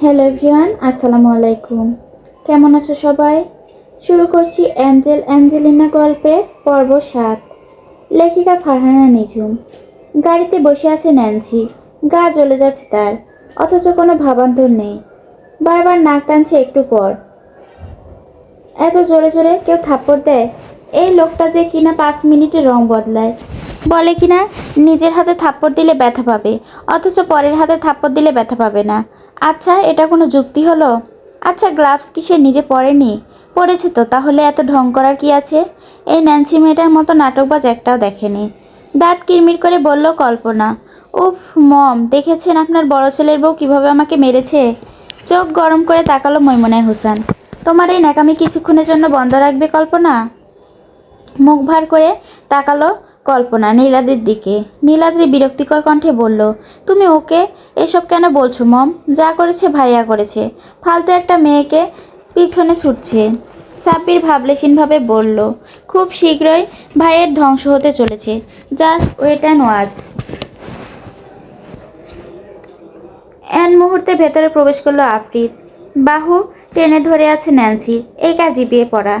Hello everyone, আসসালামু আলাইকুম। কেমন আছো সবাই? শুরু করছি অ্যাঞ্জেল অ্যাঞ্জেলিনা গল্পের পর্ব সাত। লেখিকা ফারহানা নিঝুম। গাড়িতে বসে আছে ন্যান্সি। গা জ্বলে যাচ্ছে তার, অথচ কোনো ভাবান্তর নেই। বারবার নাক টানছে একটু পর। এত জোরে জোরে কেউ থাপ্পড় দেয়? এই লোকটা যে কিনা পাঁচ মিনিটে রং বদলায়। বলে কিনা, নিজের হাতে থাপ্পড় দিলে ব্যথা পাবে, অথচ পরের হাতে থাপ্পড় দিলে ব্যথা পাবে না। আচ্ছা এটা কোনো যুক্তি হলো? আচ্ছা গ্লাভস কি সে নিজে পরেনি? পড়েছে তো, তাহলে এত ঢং করার কি আছে? এই ন্যান্সি মেয়েটার মতো নাটকবাজ একটাও দেখেনি। দাঁত কিরমির করে বলল, কল্পনা। উফ, মম, দেখেছেন আপনার বড় ছেলের বউ কীভাবে আমাকে মেরেছে? চোখ গরম করে তাকালো মৈমনায় হোসেন। তোমার এই ন্যাকামি কিছুক্ষণের জন্য বন্ধ রাখবে, কল্পনা? মুখ ভার করে তাকালো কল্পনা নীলাদ্রির দিকে। নীলাদ্রি বিরক্তিকর কণ্ঠে বলল, তুমি ওকে এসব কেন বলছো, মম? যা করেছে ভাইয়া করেছে। ফালতু একটা মেয়েকে পিছনে ছুটছে। সাব্বির ভাবলেশীনভাবে বলল, খুব শীঘ্রই ভাইয়ের ধ্বংস হতে চলেছে। Just wait and watch. N মুহূর্তে ভেতরে প্রবেশ করল আফরিদ। বাহু টেনে ধরে আছে ন্যান্সির এই কাজই বিয়ে পড়া?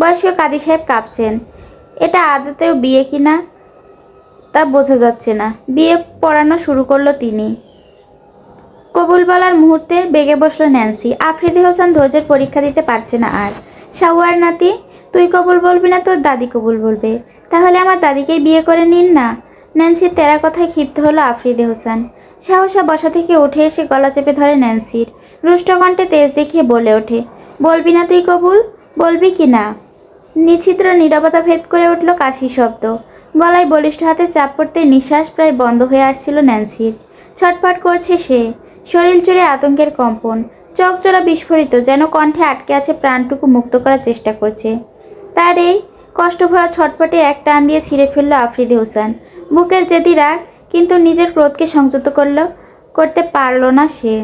বয়স্ক কাদি সাহেব কাঁপছেন। এটা আদতেও বিয়ে কিনা তা বোঝা যাচ্ছে না। বিয়ে পড়ানো শুরু করল তিনি। কবুল বলার মুহূর্তে বেগে বসল ন্যান্সি। আফ্রিদি হোসেন ধৈর্যের পরীক্ষা দিতে পারছে না আর। শাওয়ার নাতি, তুই কবুল বলবি না তোর দাদি কবুল বলবে। তাহলে আমার দাদিকেই বিয়ে করে নিন না? ন্যান্সির তেরা কথায় ক্ষিপ্ত হলো আফ্রিদি হোসেন। সাহসা বসা থেকে উঠে এসে গলা চেপে ধরে ন্যান্সির। রুষ্টকণ্ঠে তেজ দেখিয়ে বলে ওঠে, বলবি না তুই কবুল? বলবি কি না? নিছিদ্র নীরবতা ভেদ করে উঠল কাশি শব্দ। গলায় বলিষ্ঠ হাতে চাপ পড়তে নিঃশ্বাস প্রায় বন্ধ হয়ে আসছিল ন্যান্সির। ছটফট করছে সে। শরীর জুড়ে আতঙ্কের কম্পন। চোখ জোড়া বিস্ফোরিত, যেন কণ্ঠে আটকে আছে প্রাণটুকু মুক্ত করার চেষ্টা করছে। তার এই কষ্টভরা ছটফটে এক টান দিয়ে ছিঁড়ে ফেলল আফ্রিদি হোসেন। বুকের জেদি রাগ কিন্তু নিজের ক্রোধকে সংযত করল, করতে পারল না সে।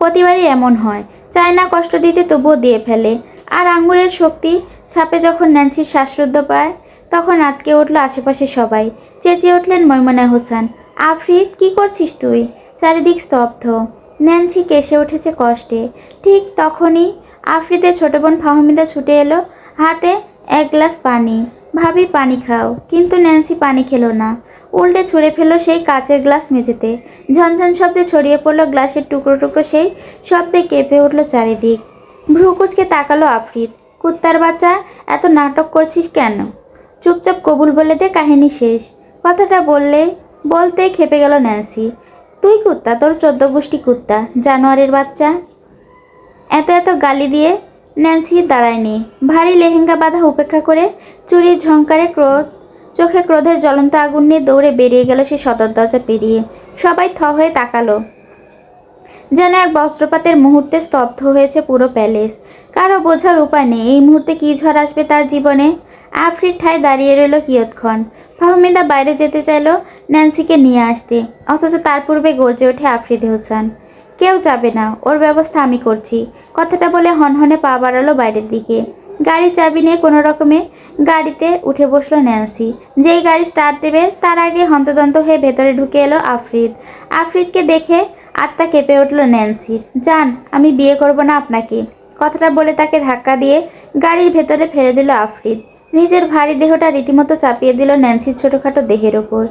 প্রতিবারই এমন হয়। চায় না কষ্ট দিতে তবুও দিয়ে ফেলে। আর আঙুলের শক্তি ছাপে যখন ন্যান্সির শ্বাসরুদ্ধ পায়, তখন আটকে উঠল আশেপাশে সবাই। চেঁচিয়ে উঠলেন মৈমনা হোসেন। আফরিদ, কি করছিস তুই? চারিদিক স্তব্ধ। ন্যান্সি কেসে উঠেছে কষ্টে। ঠিক তখনই আফ্রিদের ছোট বোন ফাহমিদা ছুটে এলো। হাতে এক গ্লাস পানি। ভাবি, পানি খাও। কিন্তু ন্যান্সি পানি খেলো না। উল্টে ছুঁড়ে ফেলল সেই কাচের গ্লাস মেঝেতে। ঝনঝন শব্দে ছড়িয়ে পড়ল গ্লাসের টুকরো টুকরো সেই শব্দে কেঁপে উঠল চারিদিক। ভ্রুকুচকে তাকালো আফরিদ। কুত্তার বাচ্চা, এত নাটক করছিস কেন? চুপচাপ কবুল বলে দে কাহিনী শেষ। কথাটা বললে, বলতে খেপে গেল ন্যান্সি। তুই কুত্তা, তোর চোদ্দ গোষ্ঠী কুত্তা, জানোয়ারের বাচ্চা। এত এত গালি দিয়ে ন্যান্সি দাঁড়ায়নি। ভারী লেহেঙ্গা বাঁধা উপেক্ষা করে চুরির ঝংকারে ক্রোধ, চোখে ক্রোধের জ্বলন্ত আগুন নিয়ে দৌড়ে বেরিয়ে গেল সে সদর দরজা পেরিয়ে। সবাই থ হয়ে তাকালো। যেন এক বস্ত্রপাতের মুহূর্তে স্তব্ধ হয়েছে পুরো প্যালেস। কারও বোঝার উপায় নেই। এই মুহূর্তে কী ঝড় আসবে তার জীবনে? আফ্রির ঠায় দাঁড়িয়ে রইল কিয়ৎক্ষণ। ফাহমিদা বাইরে যেতে চাইল ন্যান্সিকে নিয়ে আসতে। অথচ তার পূর্বে গর্জে ওঠে আফ্রিদ হোসান। কেউ যাবে না। ওর ব্যবস্থা আমি করছি। কথাটা বলে হনহনে পা বাড়ালো বাইরের দিকে। গাড়ির চাবি নিয়ে কোনো রকমে গাড়িতে উঠে বসল ন্যান্সি। যেই গাড়ি স্টার্ট দেবে, তার আগে হন্তদন্ত হয়ে ভেতরে ঢুকে এলো আফ্রিদ। আফ্রিদকে দেখে আত্মা কেঁপে উঠল ন্যান্সির যান আমি বিয়ে করব না আপনাকে। কথাটা বলে তাকে ধাক্কা দিয়ে গাড়ির ভেতরে ফেলে দিল আফরিদ। নিজের ভারী দেহটা রীতিমতো চাপিয়ে দিল ন্যান্সির ছোটোখাটো দেহের ওপর।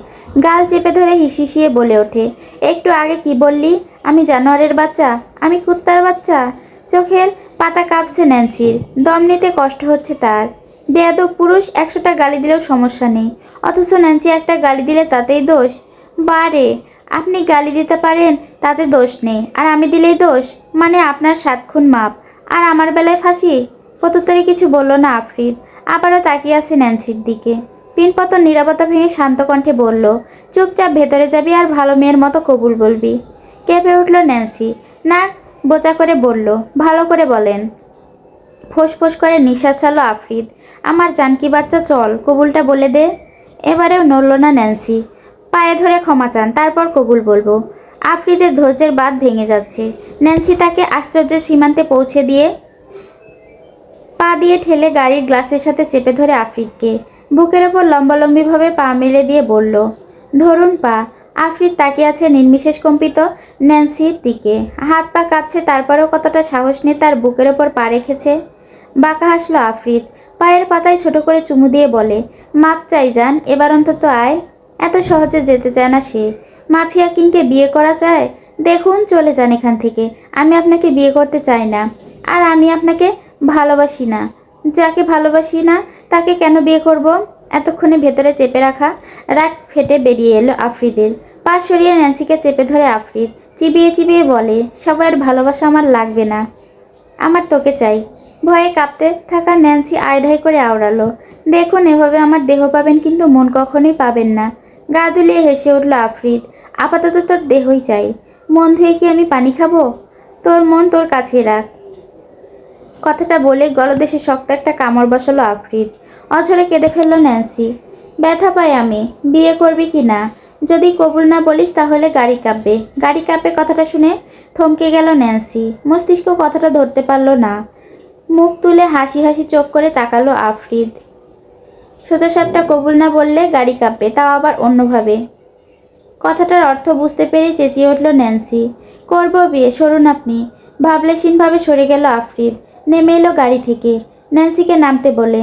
গাল চেপে ধরে হিসিসিয়ে বলে ওঠে, একটু আগে কি বললি? আমি জানোয়ারের বাচ্চা? আমি কুত্তার বাচ্চা? চোখের পাতা কাঁপছে ন্যান্সির। দম নিতে কষ্ট হচ্ছে তার। বেয়াদব পুরুষ একশোটা গালি দিলেও সমস্যা নেই। অথচ ন্যান্সি একটা গালি দিলে তাতেই দোষ। বারে আপনি গালি দিতে পারেন, তাতে দোষ নেই। আর আমি দিলেই দোষ মানে আপনার সাত খুন মাপ। আর আমার বেলায় ফাঁসি? প্রত্যুত্তরে কিছু বলল না আফরিদ। আবারও তাকিয়ে আছে ন্যান্সির দিকে। পিনপতন নিরাপত্তা ভেঙে শান্ত কণ্ঠে বলল, চুপচাপ ভেতরে যাবি আর ভালো মেয়ের মতো কবুল বলবি। কেঁপে উঠল ন্যান্সি। নাক বোচা করে বলল, ভালো করে বলেন। ফোঁস করে নিঃশ্বাস ছাড়লো আফরিদ। আমার জানকি বাচ্চা চল, কবুলটা বলে দে। এবারেও নড়ল না ন্যান্সি। পায়ে ধরে ক্ষমা চান, তারপর কবুল বলব। আফ্রিদের ধৈর্যের বাঁধ ভেঙে যাচ্ছে। ন্যান্সি তাকে আশ্চর্যের সীমান্তে পৌঁছে দিয়ে পা দিয়ে ঠেলে গাড়ির গ্লাসের সাথে চেপে ধরে আফ্রিদকে। বুকের ওপর লম্বালম্বিভাবে পা মেলে দিয়ে বলল, ধরুন পা। আফরিদ তাকিয়ে আছে নির্বিশেষ কম্পিত ন্যান্সির দিকে। হাত পা কাঁপছে, তারপরেও কতটা সাহস নিয়ে তার বুকের ওপর পা রেখেছে। বাঁকা হাসলো আফ্রিদ। পায়ের পাতায় ছোট করে চুমু দিয়ে বলে, মাপ চাই যান এবার অন্তত আয়। এত সহজে যেতে চায় না সে। মাফিয়া কিংকে বিয়ে করা যায় দেখুন, চলে যান এখান থেকে। আমি আপনাকে বিয়ে করতে চাই না। আর আমি আপনাকে ভালোবাসি না। যাকে ভালোবাসি না, তাকে কেন বিয়ে করব? এতক্ষণে ভেতরে চেপে রাখা রাগ ফেটে বেরিয়ে এলো আফ্রিদের। পা সরিয়ে ন্যান্সিকে চেপে ধরে আফ্রিদ। চিবিয়ে চিবিয়ে বলে, সবার ভালোবাসা আমার লাগবে না। আমার তোকে চাই। ভয়ে কাঁপতে থাকা ন্যান্সি আয়ঢাই করে আওড়ালো। দেখুন, এভাবে আমার দেহ পাবেন কিন্তু মন কখনোই পাবেন না। গা দুলিয়ে হেসে উঠল আফরিদ। আপাতত তোর দেহই চাই। মন ধুয়ে কি আমি পানি খাব? তোর মন তোর কাছে রাখ। কথাটা বলে গলদেশে শক্ত একটা কামড় বসালো আফরিদ। অঝরে কেঁদে ফেলল ন্যান্সি। ব্যথা পাই আমি। বিয়ে করবি কি না? যদি কবুল না বলিস তাহলে গাড়ি কাঁপবে। গাড়ি কাঁপে কথাটা শুনে থমকে গেল ন্যান্সি। মস্তিষ্ক কথাটা ধরতে পারল না। মুখ তুলে হাসি হাসি চোখ করে তাকালো আফরিদ। সোজা সাপটা কবুল না বললে গাড়ি কাঁপবে তাও আবার অন্যভাবে। কথাটার অর্থ বুঝতে পেরে চেঁচিয়ে উঠল ন্যান্সি। করব বিয়ে, সরুন আপনি। ভাবলেশীনভাবে সরে গেল আফরিদ। নেমে এলো গাড়ি থেকে। ন্যান্সিকে নামতে বলে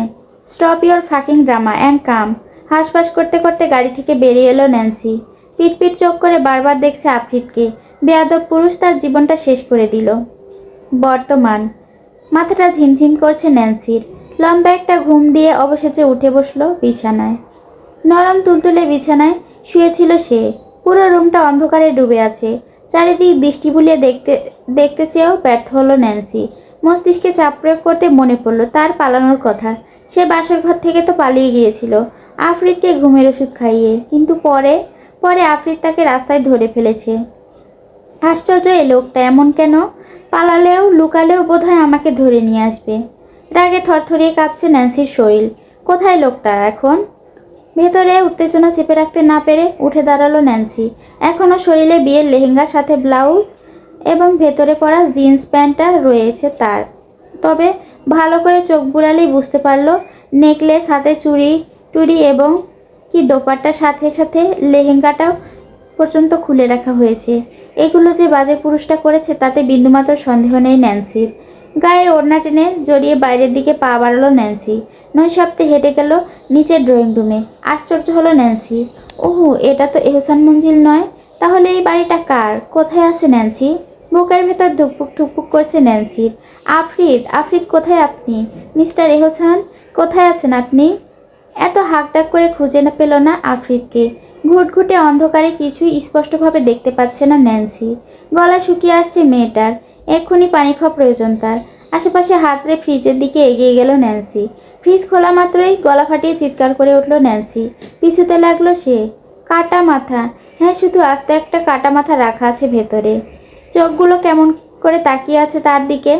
stop your fucking drama and come হাঁসফাঁস করতে করতে গাড়ি থেকে বেরিয়ে এলো ন্যান্সি। পিট পিট চোখ করে বারবার দেখছে আফরিদকে। বেয়াদব পুরুষ তার জীবনটা শেষ করে দিল। বর্তমান। মাথাটা ঝিমঝিম করছে ন্যান্সির। লম্বা একটা ঘুম দিয়ে অবশেষে উঠে বসল বিছানায়। নরম তুলতুলে বিছানায় শুয়েছিল সে। পুরো রুমটা অন্ধকারে ডুবে আছে। চারিদিক দৃষ্টি বুলিয়ে দেখতে দেখতে চেয়েও ব্যর্থ হলো ন্যান্সি। মস্তিষ্কে চাপ প্রয়োগ করতে মনে পড়ল তার পালানোর কথা। সে বাসর ঘর থেকে তো পালিয়ে গিয়েছিল, আফরিদকে ঘুমের ওষুধ খাইয়ে। কিন্তু পরে পরে আফরিদ তাকে রাস্তায় ধরে ফেলেছে। আশ্চর্য এই লোকটা এমন কেন? পালালেও, লুকালেও বোধহয় আমাকে ধরে নিয়ে আসবে। রাগে থরথরিয়ে কাঁপছে ন্যান্সির শরীর। কোথায় লোকটা এখন? ভেতরে উত্তেজনা চেপে রাখতে না পেরে উঠে দাঁড়াল ন্যান্সি। এখনও শরীরে বিয়ের লেহেঙ্গার সাথে ব্লাউজ এবং ভেতরে পরা জিন্স প্যান্টটা রয়েছে তার। তবে ভালো করে চোখ বুলালেই বুঝতে পারল, নেকলেস, হাতে চুড়ি, টুড়ি এবং কি দোপাট্টার সাথে সাথে লেহেঙ্গাটাও পর্যন্ত খুলে রাখা হয়েছে। এগুলো যে বাজে পুরুষটা করেছে তাতে বিন্দুমাত্র সন্দেহ নেই ন্যান্সির। গায়ে ওড়না টেনে জড়িয়ে বাইরের দিকে পা বাড়ালো ন্যান্সি। নয় সপ্তাহে হেঁটে গেল নিচের ড্রয়িং রুমে। আশ্চর্য হলো ন্যান্সি। ওহো, এটা তো এহসান মঞ্জিল নয়। তাহলে এই বাড়িটা কার? কোথায় আছে ন্যান্সি? বুকের ভেতর ধুকপুক ধুকপুক করছে ন্যান্সির আফরিদ আফরিদ, কোথায় আপনি? মিস্টার এহসান, কোথায় আছেন আপনি? এত হাঁকডাক করে খুঁজে না পেল না আফরিদকে। ঘুটঘুটে অন্ধকারে কিছুই স্পষ্টভাবে দেখতে পাচ্ছে না ন্যান্সি। গলা শুকিয়ে আসছে মেয়েটার। এক্ষুনি পানি খাওয়া প্রয়োজন তার। আশেপাশে হাতড়ে ফ্রিজের দিকে এগিয়ে গেল ন্যান্সি। ফ্রিজ খোলা মাত্রই গলা ফাটিয়ে চিৎকার করে উঠল ন্যান্সি। পিছুতে লাগল সে। কাটা মাথা। হ্যাঁ শুধু আস্তে একটা কাটা মাথা রাখা আছে ভেতরে। চোখগুলো কেমন করে তাকিয়ে আছে তার দিকে।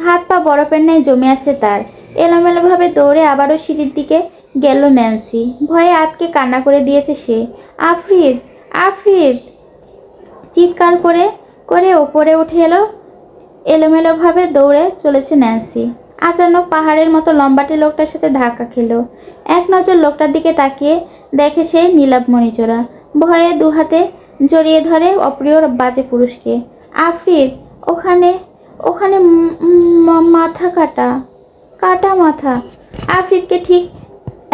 হাত পা বরফের ন্যায় জমে আসছে তার। এলোমেলোভাবে দৌড়ে আবারও সিঁড়ির দিকে গেল ন্যান্সি। ভয়ে আতকে কান্না করে দিয়েছে সে। আফরিদ! আফরিদ! চিৎকার করে করে ওপরে উঠে এলো এলোমেলোভাবে দৌড়ে চলেছে ন্যান্সি। আচানক পাহাড়ের মতো লম্বাটে লোকটার সাথে ধাক্কা খেলো। এক নজর লোকটার দিকে তাকিয়ে দেখে সে নীলাভ মণিচোরা ভয়ে দু হাতে জড়িয়ে ধরে অপ্রিয় বাজে পুরুষকে। আফরিদ ওখানে ওখানে মাথা কাটা কাটা মাথা। আফ্রিদকে ঠিক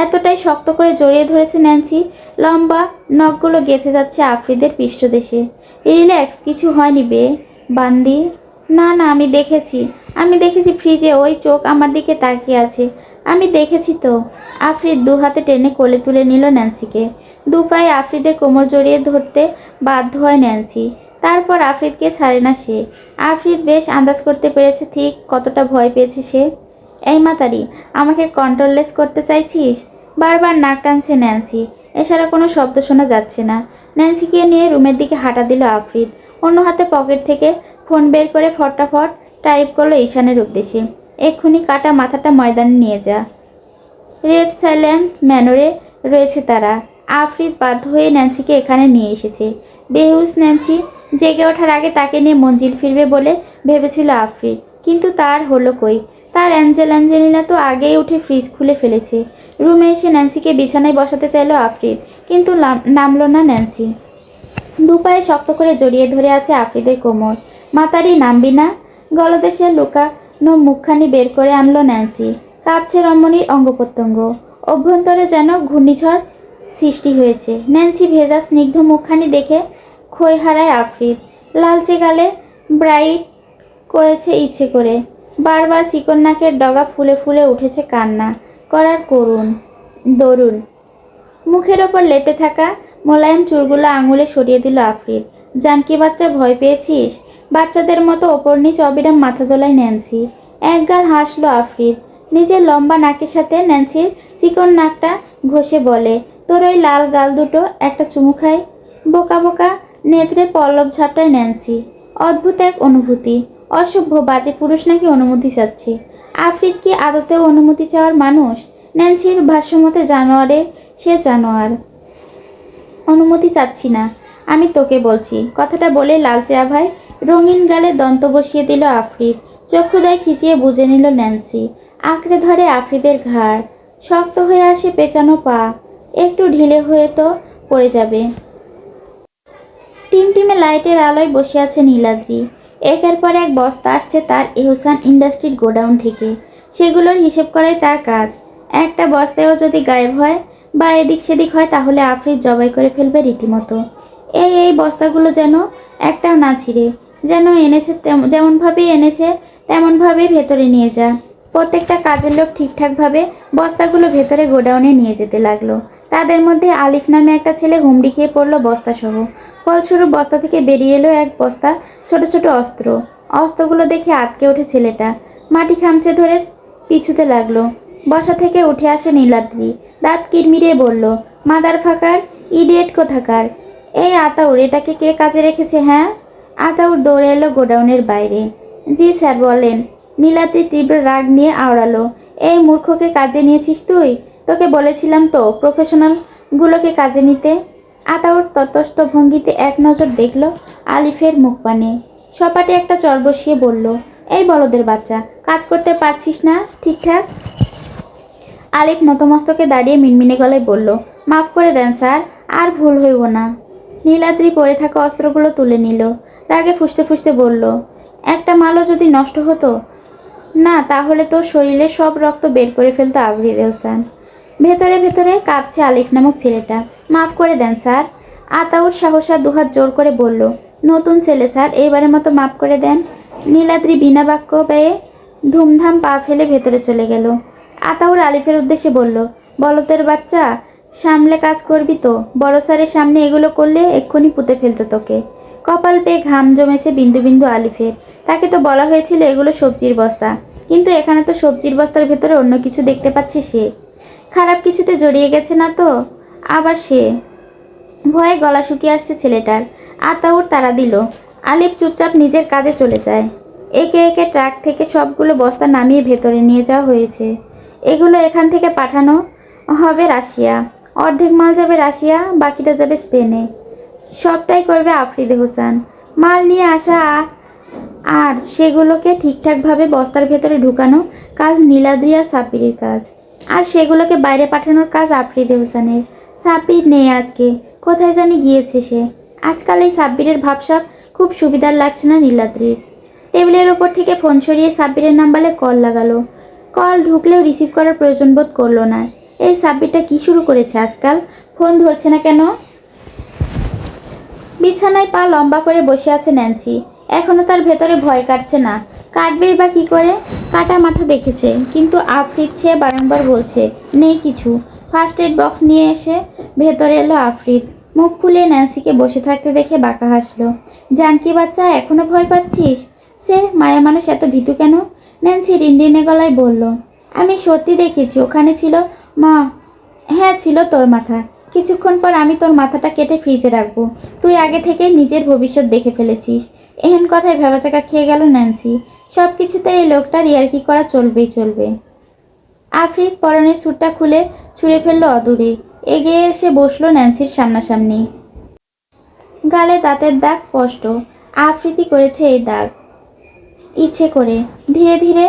এতটাই শক্ত করে জড়িয়ে ধরেছে ন্যান্সি, লম্বা নখগুলো গেঁথে যাচ্ছে আফ্রিদের পৃষ্ঠদেশে। রিল্যাক্স, কিছু হয়নি বে, বান্দি। না না, আমি দেখেছি। আমি দেখেছি ফ্রিজে ওই চোখ আমার দিকে তাকিয়ে আছে। আমি দেখেছি তো। আফ্রিদ দু হাতে টেনে কোলে তুলে নিল ন্যান্সিকে। দু পায়ে আফ্রিদের কোমর জড়িয়ে ধরতে বাধ্য হয় ন্যান্সি। তারপর আফ্রিদকে ছাড়ে না সে। আফ্রিদ বেশ আন্দাজ করতে পেরেছে ঠিক কতটা ভয় পেয়েছে সে। এই মাতারি, আমাকে কন্ট্রোললেস করতে চাইছিস? বারবার নাক টানছে ন্যান্সি। এছাড়া কোনো শব্দ শোনা যাচ্ছে না। ন্যান্সিকে নিয়ে রুমের দিকে হাঁটা দিল আফ্রিদ। অন্য হাতে পকেট থেকে ফোন বের করে ফটাফট টাইপ করল ঈশানের উদ্দেশ্যে। এক্ষুনি কাটা মাথাটা ময়দানে নিয়ে যা। রেড সাইলেন্ট ম্যানরে রয়েছে তারা। আফরিদ বাধ্য হয়ে ন্যান্সিকে এখানে নিয়ে এসেছে। বেহুশ ন্যান্সি জেগে ওঠার আগে তাকে নিয়ে মঞ্জিল ফিরবে বলে ভেবেছিল আফরিদ, কিন্তু তার হলো কই? তার অ্যাঞ্জেল অ্যাঞ্জেলিনা তো আগেই উঠে ফ্রিজ খুলে ফেলেছে। রুমে এসে ন্যান্সিকে বিছানায় বসাতে চাইলো আফরিদ, কিন্তু নাম- নামলো না ন্যান্সি। দুপায়ে শক্ত করে জড়িয়ে ধরে আছে আফ্রিদের কোমর। মাতারি নামবি না। গলদেশে লুকানো মুখখানি বের করে আনলো ন্যান্সি। কাঁপছে রমণীর অঙ্গ প্রত্যঙ্গ অভ্যন্তরে যেন ঘূর্ণিঝড় সৃষ্টি হয়েছে। ন্যান্সি ভেজা স্নিগ্ধ মুখখানি দেখে খই হারায় আফ্রিদ। লালচে গালে ব্রাইট করেছে ইচ্ছে করে। বারবার চিকন নাকের ডগা ফুলে ফুলে উঠেছে কান্না। করার করুণ দরুন মুখের ওপর লেপে থাকা মোলায়েম চুলগুলো আঙুলে সরিয়ে দিল আফরিদ। জানকি বাচ্চা ভয় পেয়েছিস? বাচ্চাদের মতো ওপর নিচ অবিরাম মাথা দোলায় ন্যান্সি। এক গাল হাসলো আফরিদ। নিজের লম্বা নাকের সাথে ন্যান্সির চিকন নাকটা ঘষে বলে, তোর ওই লাল গাল দুটো একটা চুমু খাই? বোকা বোকা নেত্রে পল্লব ঝাপটায় ন্যান্সি। অদ্ভুত এক অনুভূতি। অসভ্য বাজে পুরুষ নাকি অনুমতি চাচ্ছে? আফ্রিদ কি আদতেও অনুমতি চাওয়ার মানুষ? ন্যান্সির ভাষ্যমতে জানোয়ারের সে জানোয়ার। অনুমতি চাচ্ছি না। আমি তোকে বলছি, কথাটা বলে লালচে আভায় রঙিন গালে দন্ত বসিয়ে দিল আফ্রিদ চক্ষুদায় খিচিয়ে বুঝে নিল ন্যান্সি। আঁকড়ে ধরে আফ্রিদের ঘাড়। শক্ত হয়ে আসে পেঁচানো পা। একটু ঢিলে হয়ে তো পড়ে যাবে। টিমটিমে লাইটের আলোয় বসে আছে নীলাদ্রি। একের পর এক বস্তা আসছে তার এহসান ইন্ডাস্ট্রির গোডাউন থেকে। সেগুলোর হিসেব করাই তার কাজ। একটা বস্তায়ও যদি গায়েব হয় বা এদিক সেদিক হয় তাহলে আফ্রিদ জবাই করে ফেলবে রীতিমতো। এই এই বস্তাগুলো যেন একটাও না ছিঁড়ে। যেন এনেছে যেমনভাবেই এনেছে তেমনভাবেই ভেতরে নিয়ে যা। প্রত্যেকটা কাজের লোক ঠিকঠাকভাবে বস্তাগুলো ভেতরে গোডাউনে নিয়ে যেতে লাগল। তাদের মধ্যে আলিফ নামে একটা ছেলে হুমড়ি খেয়ে পড়ল বস্তাসহ। ফলস্বরূপ বস্তা থেকে বেরিয়ে এলো এক বস্তা ছোট ছোট অস্ত্র। অস্ত্রগুলো দেখে আটকে ওঠে ছেলেটা। মাটি খামচে ধরে পিছুতে লাগল। বসা থেকে উঠে আসে নীলাদ্রি। দাঁত কিরমিরিয়ে বলল, মাদার ফাঁকার, ইডিয়েট কোথাকার? এই আতাউর এটাকে কে কাজে রেখেছে হ্যাঁ? আতাউর দৌড়ে এলো গোডাউনের বাইরে। জি স্যার, বলেন। নীলাদ্রি তীব্র রাগ নিয়ে আওড়ালো। এই মূর্খকে কাজে নিয়েছিস তুই? তোকে বলেছিলাম তো প্রফেশনালগুলোকে কাজে নিতে। আতাউর ততস্থ ভঙ্গিতে এক নজর দেখল আলিফের মুখপানে সপাটে একটা চর বসিয়ে বলল, এই বলদের বাচ্চা, কাজ করতে পারছিস না? ঠিকঠাক? আলিফ নতমস্তকে দাঁড়িয়ে মিনমিনে গলায় বলল, মাফ করে দেন স্যার, আর ভুল হইব না। নীলাদ্রি পড়ে থাকা অস্ত্রগুলো তুলে নিল। রাগে ফুসতে ফুসতে বলল, একটা মালও যদি নষ্ট হতো? না, তাহলে তো শরীরে সব রক্ত বের করে ফেলতো আবরিদ হোসেন। ভেতরে ভেতরে কাঁপছে আলিফ নামক ছেলেটা। মাফ করে দেন, স্যার। আতাউর সাহসা দুহাত জোর করে বলল, নতুন ছেলে, স্যার, এইবারের মতো মাফ করে দেন। নীলাদ্রি বিনা বাক্য পেয়ে ধুমধাম পা ফেলে ভেতরে চলে গেল। আতাউর আলিফের উদ্দেশ্যে বলল বলতের বাচ্চা, সামলে কাজ করবি তো। বড় স্যারের সামনে এগুলো করলে এক্ষুনি পুঁতে ফেলতো তোকে। কপাল পেয়ে ঘাম জমেছে বিন্দু বিন্দু আলিফের। তাকে তো বলা হয়েছিল এগুলো সবজির বস্তা। কিন্তু এখানে তো সবজির বস্তার ভেতরে অন্য কিছু দেখতে পাচ্ছে সে। খারাপ কিছুতে জড়িয়ে গেছে না তো? আবার সে। ভয়ে গলা শুকিয়ে আসছে ছেলেটার। আতাউর তারা দিল। আলিফ চুপচাপ নিজের কাজে চলে যায়। একে একে ট্রাক থেকে সবগুলো বস্তা নামিয়ে ভেতরে নিয়ে যাওয়া হয়েছে। এগুলো এখান থেকে পাঠানো হবে রাশিয়া। অর্ধেক মাল যাবে রাশিয়া, বাকিটা যাবে স্পেনে। সবটাই করবে আফ্রিদে হোসেন। মাল নিয়ে আসা আর সেগুলোকে ঠিকঠাকভাবে বস্তার ভেতরে ঢুকানো কাজ নীলাদ্রি আর সাপিরের কাজ। আর সেগুলোকে বাইরে পাঠানোর কাজ আফ্রিদে হোসেনের। সাব্বির নেই আজকে, কোথায় জানি গিয়েছে সে। আজকাল এই সাব্বিরের ভাবসাব খুব সুবিধার লাগছে না নীলাদ্রির। টেবিলের ওপর থেকে ফোন সরিয়ে সাব্বিরের নাম্বারে কল লাগালো। কল ঢুকলেও রিসিভ করার প্রয়োজন বোধ করল না। এই সাব্বিরটা কি শুরু করেছে আজকাল? ফোন ধরছে না কেন? বিছানায় পা লম্বা করে বসে আছে ন্যান্সি। এখনও তার ভেতরে ভয় কাটছে না। কাটবেই বা কি করে? কাটা মাথা দেখেছে, কিন্তু আফ্রিদ সে বারংবার বলছে, নেই কিছু। ফার্স্ট এড বক্স নিয়ে এসে ভেতরে এলো আফ্রিদ। মুখ খুলে ন্যান্সিকে বসে থাকতে দেখে বাঁকা হাসলো। জানকি বাচ্চা, এখনও ভয় পাচ্ছিস? সে মায়া মানুষ এত ভীতু কেন? ন্যান্সি রিনরিনে গলায় বলল, আমি সত্যি দেখেছি, ওখানে ছিল মা হ্যাঁ ছিল তোর মাথা। কিছুক্ষণ পর আমি তোর মাথাটা কেটে ফ্রিজে রাখব। তুই আগে থেকে নিজের ভবিষ্যৎ দেখে ফেলেছিস। এহেন কথায় ভেবাচাকা খেয়ে গেল ন্যান্সি। সব কিছুতে এই লোকটার ইয়ার্কি করা চলবেই চলবে। আফ্রিদ পরনের স্যুটটা খুলে ছুঁড়ে ফেলল অদূরে। এগিয়ে এসে বসল ন্যান্সির সামনাসামনি। গালে দাঁতের দাগ স্পষ্ট। আফ্রিদি করেছে এই দাগ। ইচ্ছে করে। ধীরে ধীরে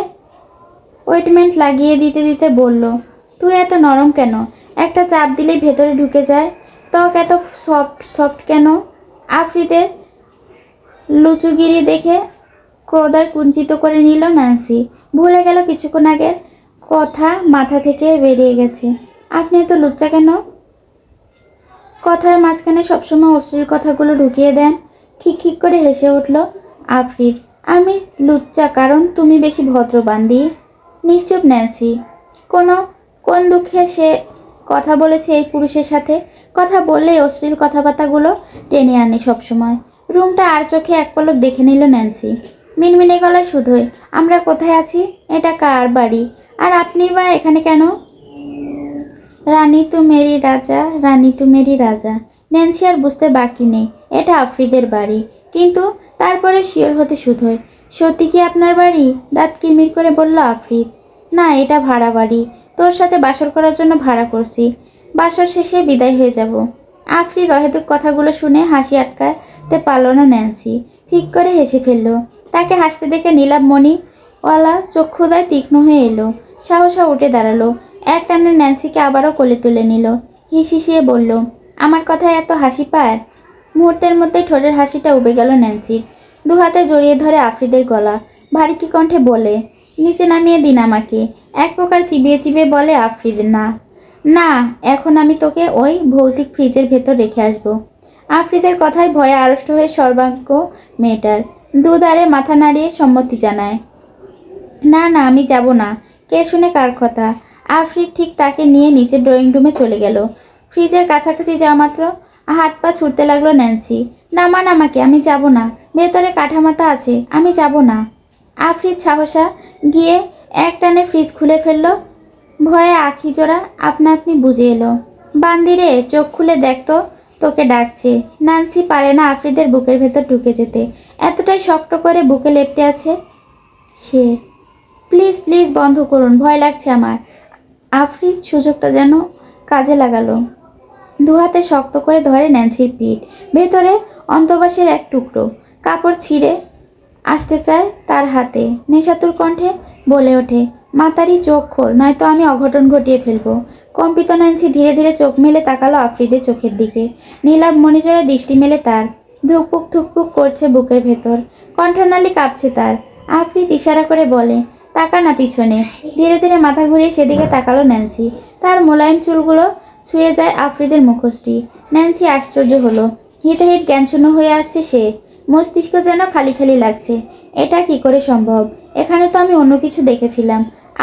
ওয়েটমেন্ট লাগিয়ে দিতে দিতে বলল, তুই এত নরম কেন? একটা চাপ দিলেই ভেতরে ঢুকে যায়। ত্বক এত সফট সফট কেন? আফ্রিদের লুচুগিরি দেখে ক্রোধয় কুঞ্চিত করে নিল ন্যান্সি। ভুলে গেল কিছুক্ষণ আগের কথা মাথা থেকে বেরিয়ে গেছে। আপনি এত লুচ্চা কেন? কথার মাঝখানে সবসময় অশ্লীল কথাগুলো ঢুকিয়ে দেন। খিক খিক করে হেসে উঠল, আফরিদ, আমি লুচ্চা, কারণ তুমি বেশি ভদ্রবান্দি নিশ্চুপ ন্যান্সি, কোনো, কোন দুঃখে সে কথা বলেছে এই পুরুষের সাথে। কথা বললেই অশ্লীল কথাবার্তাগুলো টেনে আনে সবসময়। রুমটা আর চোখে এক পলক দেখে নিল ন্যান্সি। মিনমিনে গলায় শুধুই আমরা কোথায় আছি? এটা কার বাড়ি? আর আপনি বা এখানে কেন? রানী তু মেরি রাজা, রানী তু মেরি রাজা। ন্যান্সি আর বুঝতে বাকি নেই, এটা আফ্রিদের বাড়ি। কিন্তু তারপরে শিওর হতে শুধুই সত্যি কি আপনার বাড়ি? দাঁত কিরমির করে বলল, আফ্রিদ। না, এটা ভাড়া বাড়ি। তোর সাথে বাসর করার জন্য ভাড়া করছি। বাসর শেষে বিদায় হয়ে যাব। আফ্রিদ অহেতুক কথাগুলো শুনে হাসি আটকাতে পারল না ন্যান্সি। ঠিক করে হেসে ফেলল। তাকে হাসতে দেখে নীলাভ মণিওয়ালা চক্ষুদায় তীক্ষ্ণ হয়ে এলো। সাহসা উঠে দাঁড়াল। এক টানে ন্যান্সিকে আবারও কোলে তুলে নিল। হিসিয়ে বলল, আমার কথায় এত হাসি পায়? মুহূর্তের মধ্যে ঠোঁটের হাসিটা উবে গেল ন্যান্সির। দু হাতে জড়িয়ে ধরে আফ্রিদের গলা। ভারী কি কণ্ঠে বলে নিচে নামিয়ে দিন আমাকে। এক প্রকার চিবিয়ে চিবিয়ে বলে আফ্রিদ, না না, এখন আমি তোকে ওই ভৌতিক ফ্রিজের ভেতর রেখে আসব। আফ্রিদের কথায় ভয়ে আড়ষ্ট হয়ে সর্বাঙ্গ মেয়েটার দুধারে মাথা নাড়িয়ে সম্মতি জানায়, না না, আমি যাব না। কে শুনে কার কথা? আফরিদ ঠিক তাকে নিয়ে নিচে ড্রয়িং রুমে চলে গেল। ফ্রিজের কাছাকাছি যাওয়া মাত্র হাত পা ছুটতে লাগল ন্যান্সি, নামান আমাকে, আমি যাব না। ভেতরে কাঠামাতা আছে, আমি যাব না। আফরিদ সাহসা গিয়ে এক টানে ফ্রিজ খুলে ফেলল। ভয়ে আখি জোড়া আপনা আপনি বুঝে এলো। বান্দিরে চোখ খুলে দেখতো, তোকে ডাকছে। নান্সি পারে না আফ্রিদের বুকের ভেতর ঢুকে যেতে। এতটাই শক্ত করে বুকে লেপটে আছে সে। প্লিজ প্লিজ বন্ধ করুন, ভয় লাগছে আমার। আফরিদ সুযোগটা যেন কাজে লাগালো। দু হাতে শক্ত করে ধরে ন্যান্সির পিঠ। ভেতরে অন্তবাসের এক টুকরো। কাপড় ছিঁড়ে আসতে চায় তার হাতে। নেশাতুর কণ্ঠে বলে ওঠে, মাতারি চোখ খোল, নয়তো আমি অঘটন ঘটিয়ে ফেলব। কম্পিত ন্যান্সি ধীরে ধীরে চোখ মেলে তাকালো আফ্রিদের চোখের দিকে। নীলাভ মণিজোড়া দৃষ্টি মেলে তার। ধুকপুক ধুকপুক করছে বুকের ভেতর। কণ্ঠনালী কাঁপছে তার। আফ্রিদ ইশারা করে বলে, তাকা না পিছনে। ধীরে ধীরে মাথা ঘুরিয়ে সেদিকে তাকালো ন্যান্সি তার মোলায়েম চুলগুলো ছুঁয়ে যায় আফ্রিদের মুখশ্রী। ন্যান্সি আশ্চর্য হলো। হিতাহিত জ্ঞানশূন্য হয়ে আসছে সে। মস্তিষ্ক যেন খালি খালি লাগছে। এটা কি করে সম্ভব? এখানে তো আমি অন্য কিছু দেখেছিলাম।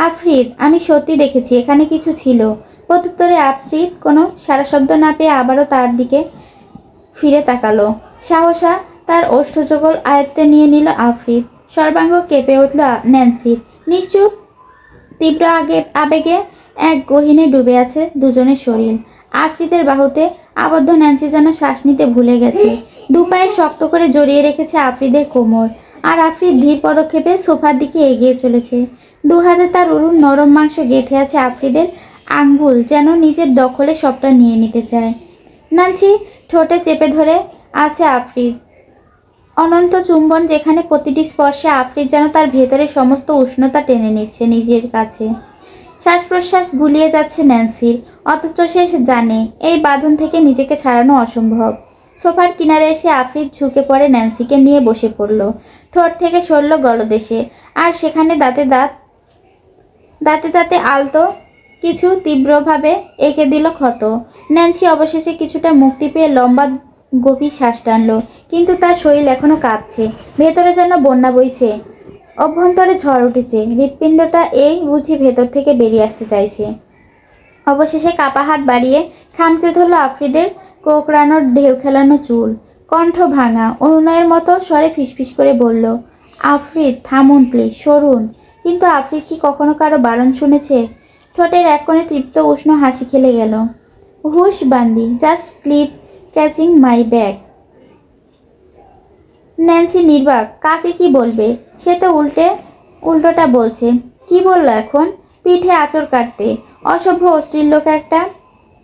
আফ্রিদ, আমি সত্যি দেখেছি, এখানে কিছু ছিল। প্রত্যুত্তরে আফ্রিদ কোনো সারা শব্দ না পেয়ে আবারও তার দিকে ফিরে তাকালো। সাহসা তার ওষ্ঠযোগল আয়ত্তে নিয়ে নিল আফ্রিদ। সর্বাঙ্গ কেঁপে উঠল ন্যান্সির নিশ্চুপ তীব্র আগে আবেগে এক গহিনে ডুবে আছে দুজনের শরীর। আফ্রিদের বাহুতে আবদ্ধ ন্যান্সি যেন শ্বাস নিতে ভুলে গেছে। দু পায়ে শক্ত করে জড়িয়ে রেখেছে আফ্রিদের কোমর, আর আফ্রিদ ধীর পদক্ষেপে সোফার দিকে এগিয়ে চলেছে। দু হাতে তার উরুম নরম মাংস গেঁথে আছে আফ্রিদের আঙ্গুল, যেন নিজের দখলে সবটা নিয়ে নিতে চায়। নানছি ঠোঁটে চেপে ধরে আছে আফ্রিদ। অনন্ত চুম্বন যেখানে প্রতিটি স্পর্শে আফ্রিদ যেন তার ভেতরে সমস্ত উষ্ণতা টেনে নিচ্ছে নিজের কাছে। শ্বাস প্রশ্বাস গুলিয়ে যাচ্ছে ন্যান্সির। অথচ সে জানে এই বাঁধন থেকে নিজেকে ছাড়ানো অসম্ভব। সোফার কিনারে এসে আফ্রিদ ঝুঁকে পড়ে ন্যান্সিকে নিয়ে বসে পড়ল। ঠোঁট থেকে সরল গলদেশে। আর সেখানে দাঁতে দাঁত, দাঁতে দাঁতে আলতো, কিছু তীব্রভাবে এঁকে দিল ক্ষত। ন্যান্সি অবশেষে কিছুটা মুক্তি পেয়ে লম্বা গভীর শ্বাস টানল, কিন্তু তার শরীর এখনও কাঁপছে। ভেতরে যেন বন্যা বইছে। অভ্যন্তরে ঝড় উঠেছে। হৃৎপিণ্ডটা এই বুঝি ভেতর থেকে বেরিয়ে আসতে চাইছে। অবশেষে কাপা হাত বাড়িয়ে খামচে ধরলো আফ্রিদের কোকড়ানোর ঢেউ খেলানো চুল। কণ্ঠ ভাঙা অনুনয়ের মতো স্বরে ফিসফিস করে বলল, আফ্রিদ, থামুন প্লিজ সরুন। কিন্তু আফ্রিদ কি কখনো কারও বারণ শুনেছে? ঠোঁটের এক কোণে তৃপ্ত উষ্ণ হাসি খেলে গেল। হুশ বান্দি just clip catching my bag Nancy, নির্বাক, কাকে কি বলবে? সে তো উল্টে, উল্টোটা বলছে। কি বলল এখন? পিঠে আঁচড় কাটতে। অসভ্য, অশ্লীল লোক একটা।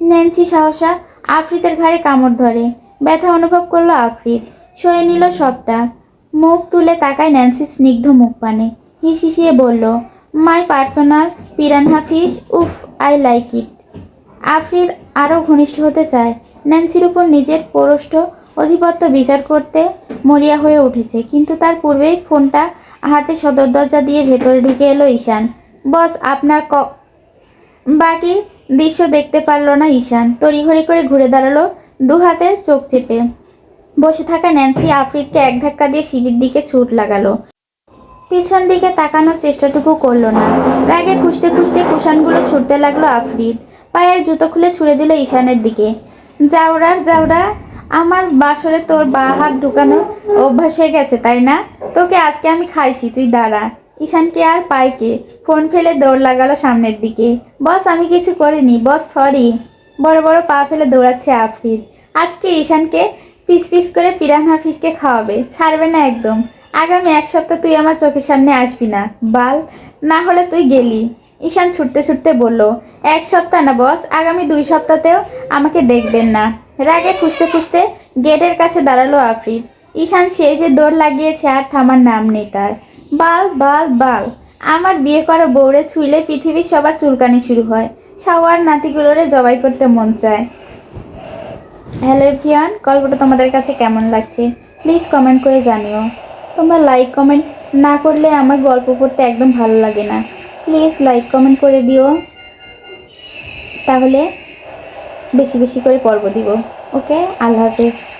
ন্যান্সি সাহসা আফ্রিদের ঘাড়ে কামড় ধরে। ব্যথা অনুভব করল আফ্রিদ সয়ে নিল সবটা। মুখ তুলে তাকায় ন্যান্সি স্নিগ্ধ মুখ পানে। হিসিয়ে বলল, মাই পার্সোনাল পিরানহা ফিশ উফ, আই লাইক ইট। আফ্রিদ আরও ঘনিষ্ঠ হতে চায়। ন্যান্সির উপর নিজের পরষ্ঠ, অধিপত্য বিচার করতে মরিয়া হয়ে উঠেছে। কিন্তু তার পূর্বেই ফোনটা হাতে সদর দরজা দিয়ে ভেতরে ঢুকে এলো ঈশান। বস, আপনার ক বাকি দৃশ্য দেখতে পারল না ঈশান। তড়িঘড়ি করে ঘুরে দাঁড়াল দু হাতে চোখ চেপে। বসে থাকা ন্যান্সি আফ্রিদকে এক ধাক্কা দিয়ে সিঁড়ির দিকে ছুট লাগালো। পিছন দিকে তাকানোর চেষ্টাটুকু করল না। রাগে খুঁজতে খুঁজতে কুশানগুলো ছুটতে লাগল আফ্রিদ। পায়ের জুতো খুলে ছুড়ে দিল ঈশানের দিকে। জাউরার জাউরা আমার বাসরে তোর বা হাত ঢুকানোর অভ্যাস হয়ে গেছে, তাই না? তোকে আজকে আমি খাইছি, তুই দাঁড়া। ঈশানকে আর পাইকে ফোন ফেলে দৌড় লাগালো সামনের দিকে। বস, আমি কিছু করিনি। Boss, sorry. বড় বড় পা ফেলে দৌড়াচ্ছে আফরিদ আজকে ঈশানকে পিস পিস করে পিরানহা ফিসকে খাওয়াবে। ছাড়বে না একদম। আগামী এক সপ্তাহ তুই আমার চোখের সামনে আসবি না। বাল, না হলে তুই গেলি। ঈশান ছুটতে ছুটতে বলল, এক সপ্তাহ না বস, আগামী দুই সপ্তাহতেও আমাকে দেখবেন না। রাগে খুঁজতে খুঁজতে গেটের কাছে দাঁড়াল আফরিদ ঈশান সে যে দৌড় লাগিয়েছে আর থামার নাম নেই তার। বাল বাল বাল। আমার বিয়ে করা বউরে ছুইলে পৃথিবীর সবার চুলকানি শুরু হয়। সাওয়ার নাতিগুলোরে জবাই করতে মন চায়। হ্যালো এভরিওয়ান গল্পটা তোমাদের কাছে কেমন লাগছে? প্লিজ কমেন্ট করে জানিও। তোমরা লাইক কমেন্ট না করলে আমার গল্প পড়তে একদম ভালো লাগে না। প্লিজ লাইক কমেন্ট করে দিও। তাহলে বেশি বেশি করে পর্ব দিব। ওকে আল্লাহ হাফেজ।